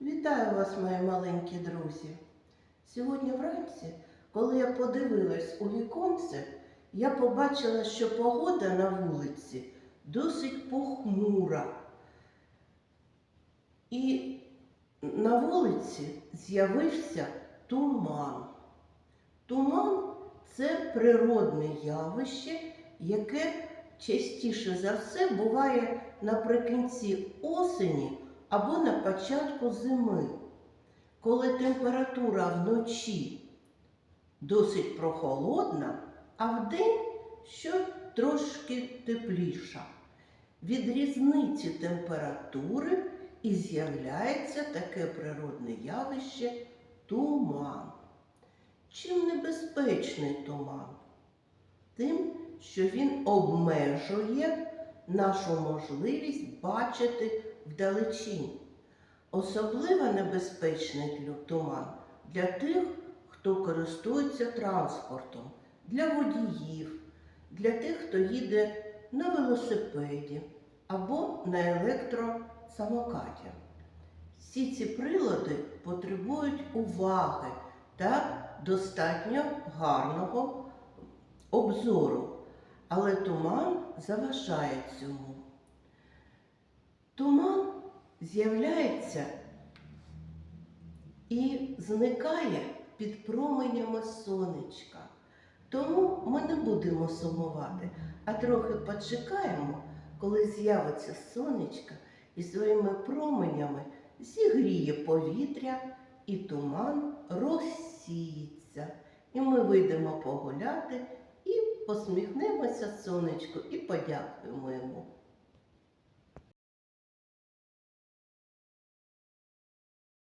Вітаю вас, мої маленькі друзі. Сьогодні вранці, коли я подивилась у віконце, я побачила, що погода на вулиці досить похмура. І на вулиці з'явився туман. Туман це природне явище, яке частіше за все буває наприкінці осені або на початку зими, коли температура вночі досить прохолодна, а вдень що трошки тепліша. Від різниці температури і з'являється таке природне явище туман. Чим небезпечний туман? Тим, що він обмежує нашу можливість бачити вдалечінь. Особливо небезпечний туман для тих, хто користується транспортом, для водіїв, для тих, хто їде на велосипеді або на електросамокаті. Всі ці прилади потребують уваги та достатньо гарного обзору, але туман заважає цьому. Туман з'являється і зникає під променями сонечка. Тому ми не будемо сумувати, а трохи почекаємо, коли з'явиться сонечко і своїми променями зігріє повітря і туман розсіється. І ми вийдемо погуляти посміхнемося сонечку і подякуємо йому.